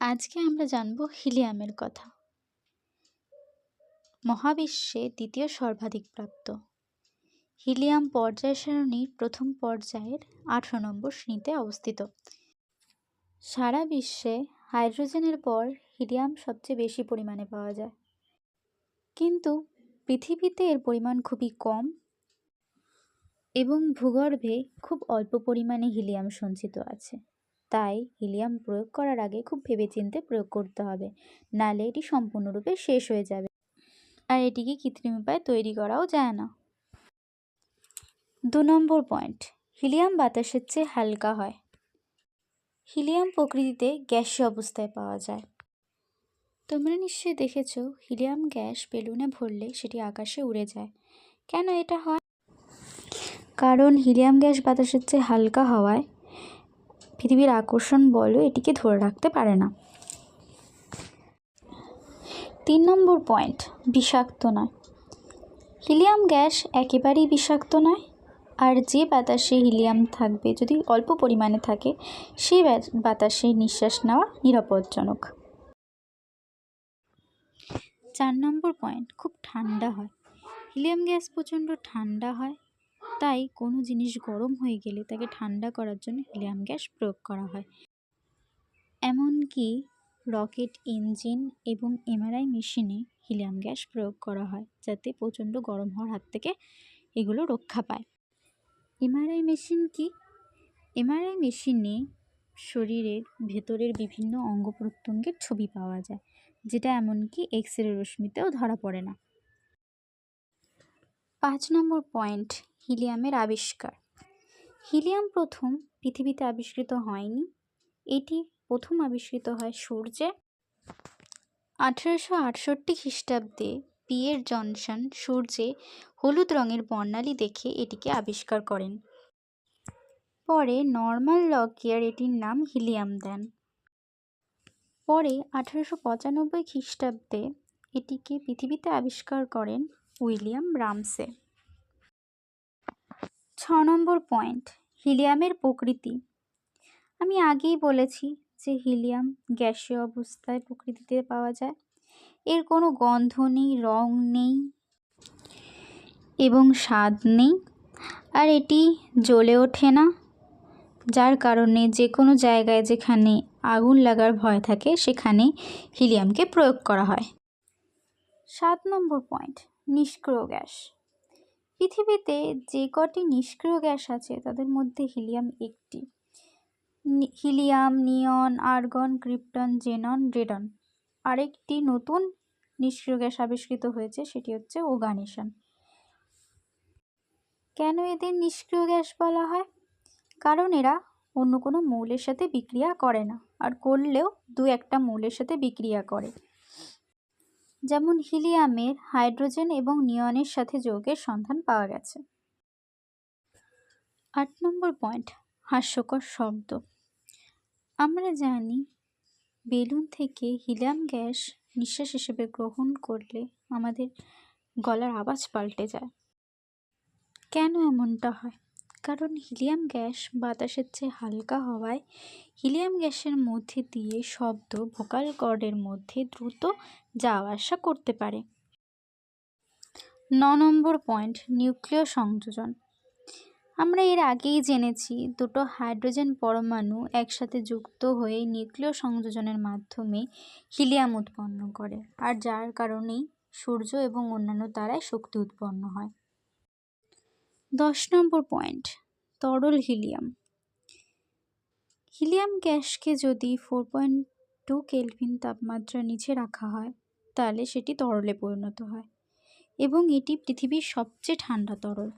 আজকে আমরা জানব হিলিয়ামের কথা। মহাবিশ্বে দ্বিতীয় সর্বাধিক প্রাপ্ত। হিলিয়াম পর্যায় সারণীর প্রথম পর্যায়ের আঠারো নম্বর শ্রেণীতে অবস্থিত। সারা বিশ্বে হাইড্রোজেনের পর হিলিয়াম সবচেয়ে বেশি পরিমাণে পাওয়া যায়। কিন্তু পৃথিবীতে এর পরিমাণ খুবই কম এবং ভূগর্ভে খুব অল্প পরিমাণে হিলিয়াম সঞ্চিত আছে। তাই হিলিয়াম প্রয়োগ করার আগে খুব ভেবেচিন্তে প্রয়োগ করতে হবে, নালে এটি সম্পূর্ণরূপে শেষ হয়ে যাবে। আর এটিকে কৃত্রিম উপায়ে তৈরি করাও যায় না। দু নম্বর পয়েন্ট, হিলিয়াম বাতাসের চেয়ে হালকা হয়। হিলিয়াম প্রকৃতিতে গ্যাসীয় অবস্থায় পাওয়া যায়। তোমরা নিশ্চয়ই দেখেছ, হিলিয়াম গ্যাস বেলুনে ভরলে সেটি আকাশে উড়ে যায়। কেন এটা হয়? কারণ হিলিয়াম গ্যাস বাতাসের চেয়ে হালকা হওয়ায় পৃথিবীর আকর্ষণ বলও এটিকে ধরে রাখতে পারে না। তিন নম্বর পয়েন্ট, বিষাক্ত নয়। হিলিয়াম গ্যাস একেবারেই বিষাক্ত নয়, আর যে বাতাসে হিলিয়াম থাকবে, যদি অল্প পরিমাণে থাকে, সেই বাতাসে নিঃশ্বাস নেওয়া নিরাপদজনক চার নম্বর পয়েন্ট, খুব ঠান্ডা হয়। হিলিয়াম গ্যাস প্রচণ্ড ঠান্ডা হয় তাই কোনো জিনিস গরম হয়ে গেলে তাকে ঠান্ডা করার জন্য হিলিয়াম গ্যাস প্রয়োগ করা হয়। এমনকি রকেট ইঞ্জিন এবং এমআরআই মেশিনে হিলিয়াম গ্যাস প্রয়োগ করা হয়, যাতে প্রচণ্ড গরম হওয়ার হাত থেকে এগুলো রক্ষা পায়। এমআরআই মেশিন কি? এমআরআই মেশিনে শরীরের ভেতরের বিভিন্ন অঙ্গ প্রত্যঙ্গের ছবি পাওয়া যায়, যেটা এমনকি এক্স রে রশ্মিতেও ধরা পড়ে না। পাঁচ নম্বর পয়েন্ট হিলিয়ামের আবিষ্কার। হিলিয়াম প্রথম পৃথিবীতে আবিষ্কৃত হয়নি। এটি প্রথম আবিষ্কৃত হয় সূর্যে। আঠেরোশো আটষট্টি খ্রিস্টাব্দে পিয়ের জনসন সূর্যে হলুদ রঙের বর্ণালী দেখে এটিকে আবিষ্কার করেন। পরে নর্মাল লকিয়ার এটির নাম হিলিয়াম দেন। পরে আঠেরোশো পঁচানব্বই খ্রিস্টাব্দে এটিকে পৃথিবীতে আবিষ্কার করেন উইলিয়াম রামসে। ছ নম্বর পয়েন্ট, হিলিয়ামের প্রকৃতি। আমি আগেই বলেছি যে হিলিয়াম গ্যাসীয় অবস্থায় প্রকৃতিতে পাওয়া যায়। এর কোনো গন্ধ নেই, রং নেই এবং স্বাদ নেই। আর এটি জ্বলে ওঠে না, যার কারণে যে কোনো জায়গায় যেখানে আগুন লাগার ভয় থাকে, সেখানে হিলিয়ামকে প্রয়োগ করা হয়। সাত নম্বর পয়েন্ট, নিষ্ক্রিয় গ্যাস। পৃথিবীতে যে কটি নিষ্ক্রিয় গ্যাস আছে, তাদের মধ্যে হিলিয়াম একটি। Helium, neon, argon, krypton, xenon radon আরেকটি নতুন নিষ্ক্রিয় গ্যাস আবিষ্কৃত হয়েছে, সেটি হচ্ছে ওগানেশন কেন এদের নিষ্ক্রিয় গ্যাস বলা হয়? কারণ এরা অন্য কোনো মৌলের সাথে বিক্রিয়া করে না, আর করলেও দু একটা মৌলের সাথে বিক্রিয়া করে। যেমন হিলিয়ামের হাইড্রোজেন এবং নিয়নের সাথে যৌগের সন্ধান পাওয়া গেছে। আট নম্বর পয়েন্ট, হাস্যকর শব্দ। আমরা জানি বেলুন থেকে হিলিয়াম গ্যাস নিঃশ্বাস হিসেবে গ্রহণ করলে আমাদের গলার আওয়াজ পাল্টে যায়। কেন এমনটা হয়? কারণ হিলিয়াম গ্যাস বাতাসের চেয়ে হালকা হওয়ায় হিলিয়াম গ্যাসের মধ্যে দিয়ে শব্দ ভোকাল কর্ডের মধ্যে দ্রুত যাওয়া আসা করতে পারে। ন নম্বর পয়েন্ট, নিউক্লিয় সংযোজন। আমরা এর আগেই জেনেছি দুটো হাইড্রোজেন পরমাণু একসাথে যুক্ত হয়ে নিউক্লিয় সংযোজনের মাধ্যমে হিলিয়াম উৎপন্ন করে, আর যার কারণেই সূর্য এবং অন্যান্য তারায় শক্তি উৎপন্ন হয়। দশ নম্বর পয়েন্ট, তরল হিলিয়াম। হিলিয়াম গ্যাসকে যদি ফোর পয়েন্ট টু কেলভিন তাপমাত্রা নিচে রাখা হয়, তাহলে সেটি তরলে পরিণত হয় এবং এটি পৃথিবীর সবচেয়ে ঠান্ডা তরল।